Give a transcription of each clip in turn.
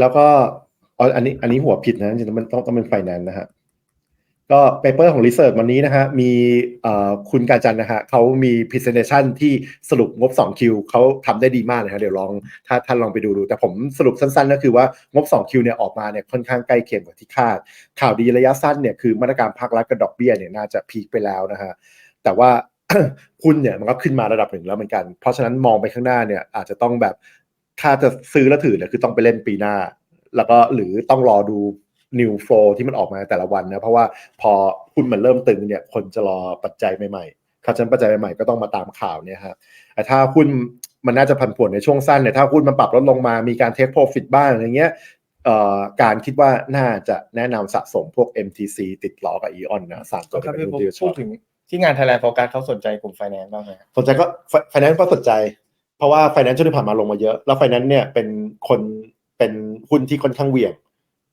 แล้วก็อ๋ออันนี้อันนี้หัวผิดนะจริงๆมันต้องต้องเป็นไฟแนนซ์นะฮะก็เปเปอร์ของ Research วันนี้นะฮะมีคุณการจันนะฮะเขามี Presentation ที่สรุปงบ2คิวเขาทำได้ดีมากนะฮะเดี๋ยวลองถ้าท่านลองไปดูดู แต่ผมสรุปสั้นๆ ก็คือว่างบ2คิวเนี่ยออกมาเนี่ยค่อนข้างใกล้เคียงกับที่คาด ข่าวดีระยะสั้นเนี่ยคือมาตรการภาครัฐกับดอกเบี้ยเนี่ยน่าจะพีคไปแล้วนะฮะแต่ว่าหุ้นเนี่ยมันก็ขึ้นมาระดับหนึ่งแล้วเหมือนกัน เพราะฉะนั้นมองไปข้างหน้าเนี่ยอาจจะต้องแบบ ถ้าจะซื้อแล้วถือเนี่ยคือต้องไปเล่นปีหน้า แล้วก็หรือต้องรอดู new flow ที่มันออกมาแต่ละวันนะ เพราะว่าพอหุ้นมันเริ่มตึงเนี่ยคนจะรอปัจจัยใหม่ๆถ้าฉะนันปัจจัยใหม่ๆก็ต้องมาตามข่าวเนี่ยฮะแต่ถ้าหุ้นมันน่าจะผันผวนในช่วงสั้นเนี่ยถ้าหุ้นมันปรับลดลงมามีการ take profit บ้างอย่างเงี้ยเอ่อการคิดว่าน่าจะแนะนำสะสมพวก MTC ติดล้อกับ EON นะสามตัวครับที่พี่เป็นผมหุ้นที่ชพูอดบถึงที่งาน Thailand Focus เขาสนใจกลุ่มไฟแนนซ์บ้างไหมครับสนใจก็ไฟแนนซ์ก็สนใจเพ ราะว่าไฟแนนซ์ช่วงที่ผ่านมาลงมาเยอะ แล้วไฟแนนซ์เนี่ยเป็นคนเป็นหุ้นที่ค่อนข้างเหวี่ยง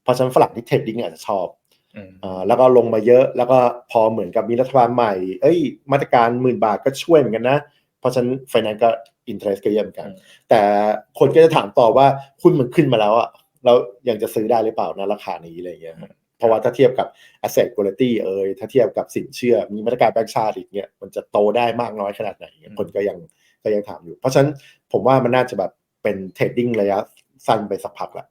เพราะฉะนั้นฝรั่งที่เทรดดิ้งเนี่ยอาจจะชอบอืมอ่าแล้วก็ลงมาเยอะ แล้วก็พอเหมือนกับมีรัฐบาลใหม่ เอ้ย มาตรการหมื่นบาทก็ช่วยเหมือนกันนะ เพราะฉะนั้นไฟแนนซ์ก็อินเทรสก็เยอะเหมือนกัน แต่คนก็จะถามต่อว่าหุ้นมันขึ้นมาแล้วอะเรายังจะซื้อได้หรือเปล่านะราคานี้อะไรอย่างเงี้ยฮะ เพราะว่าถ้าเทียบกับ asset quality เอ่ยถ้าเทียบกับสินเชื่อ มีมาตรการแบงก์ชาติอีกเนี่ยมันจะโตได้มากน้อยขนาดไหนเนี่ยคนก็ยังก็ยังถามอยู่ เพราะฉะนั้นผมว่ามันน่าจะแบบเป็นเทรดดิ้งระยะสั้นไปสักพักละ